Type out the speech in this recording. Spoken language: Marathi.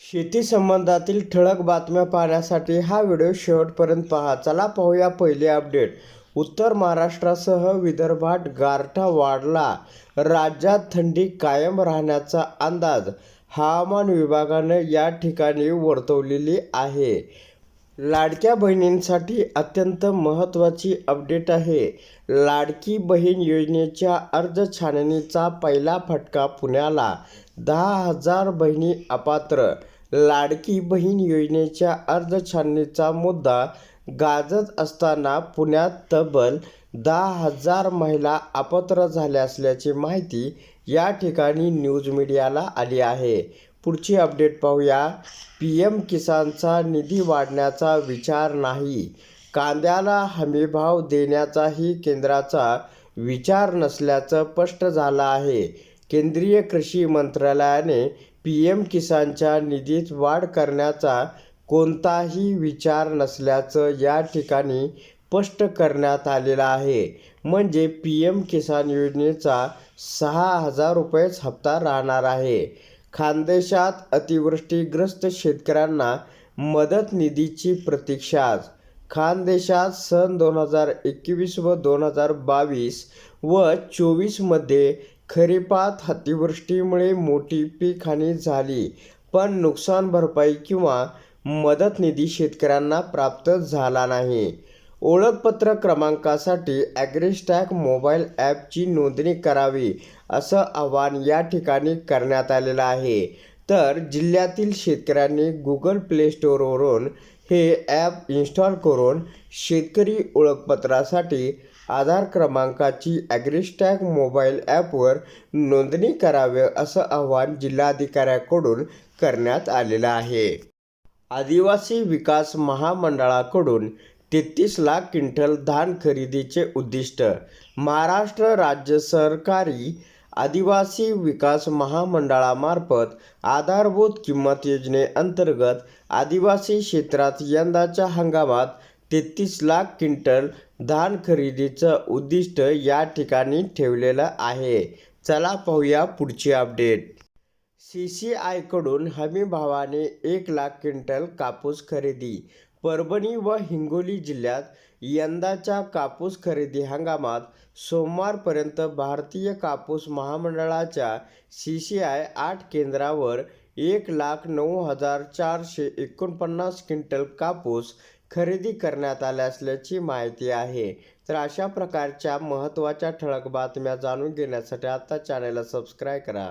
शेती संबंधातील ठळक बातम्या पाहण्यासाठी हा व्हिडिओ शेवटपर्यंत पहा. चला पाहूया पहिले अपडेट. उत्तर महाराष्ट्रासह विदर्भात गारठा वाढला. राज्यात थंडी कायम राहण्याचा अंदाज हवामान विभागानं या ठिकाणी वर्तवलेली आहे. लाडक्या बहिणींसाठी अत्यंत महत्त्वाची अपडेट आहे. लाडकी बहीण योजनेच्या अर्ज छाननीचा पहिला फटका पुण्याला. दहा हजार बहिणी अपात्र. लाडकी बहीण योजनेच्या अर्ज छाननीचा मुद्दा गाजत असताना पुण्यात तब्बल दहा हजार महिला अपात्र झाल्या असल्याची माहिती या ठिकाणी न्यूज मीडियाला आली आहे. पुढची अपडेट पाहूया. पी एम किसानचा निधी वाढण्याचा विचार नाही. कांद्याला हमीभाव देण्याचाही केंद्राचा विचार नसल्याचं स्पष्ट झालं आहे. केंद्रीय कृषी मंत्रालयाने पी एम किसानच्या निधीत वाढ करण्याचा कोणताही विचार नसल्याचं या ठिकाणी स्पष्ट करण्यात आलेलं आहे. म्हणजे पी एम किसान योजनेचा सहा हजार रुपयेच हप्ता राहणार आहे. खानदेशात अतिवृष्टीग्रस्त शेतकऱ्यांना मदत निधीची प्रतीक्षा खानदेशात सन दोन हजार एकवीस व दोन हजार बावीस व चोवीसमध्ये खरीपात अतिवृष्टीमुळे मोठी पीकहानी झाली पण नुकसान भरपाई किंवा मदत निधी शेतकऱ्यांना प्राप्त झाला नाही. ओळखपत्र क्रमांकासाठी ॲग्रिस्टॅक मोबाईल ॲपची नोंदणी करावी असं आवाहन या ठिकाणी करण्यात आलेलं आहे. तर जिल्ह्यातील शेतकऱ्यांनी गुगल प्ले स्टोअरवरून हे ॲप इन्स्टॉल करून शेतकरी ओळखपत्रासाठी आधार क्रमांकाची ॲग्रिस्टॅक मोबाईल ॲपवर नोंदणी करावे असं आवाहन जिल्हाधिकाऱ्याकडून करण्यात आलेलं आहे. आदिवासी विकास महामंडळाकडून तेहतीस लाख क्विंटल धान खरेदीचे उद्दिष्ट. महाराष्ट्र राज्य सरकारी आदिवासी विकास महामंडळामार्फत आधारभूत किंमत योजनेअंतर्गत आदिवासी क्षेत्रात यंदाच्या हंगामात तेहतीस लाख क्विंटल धान खरेदीचं उद्दिष्ट या ठिकाणी ठेवलेलं आहे. चला पाहूया पुढची अपडेट. सी सी आयकडून हमीभावाने एक लाख क्विंटल कापूस खरेदी. परभणी व हिंगोली जिल्ह्यात यंदाच्या कापूस खरेदी हंगामात सोमवारपर्यंत भारतीय कापूस महामंडळाच्या सी सी आय आठ केंद्रावर एक लाख नऊ हजार चारशे एकोणपन्नास क्विंटल कापूस खरेदी करण्यात आल्या असल्याची माहिती आहे. तर अशा प्रकारच्या महत्त्वाच्या ठळक बातम्या जाणून घेण्यासाठी आत्ता चॅनलला सबस्क्राईब करा.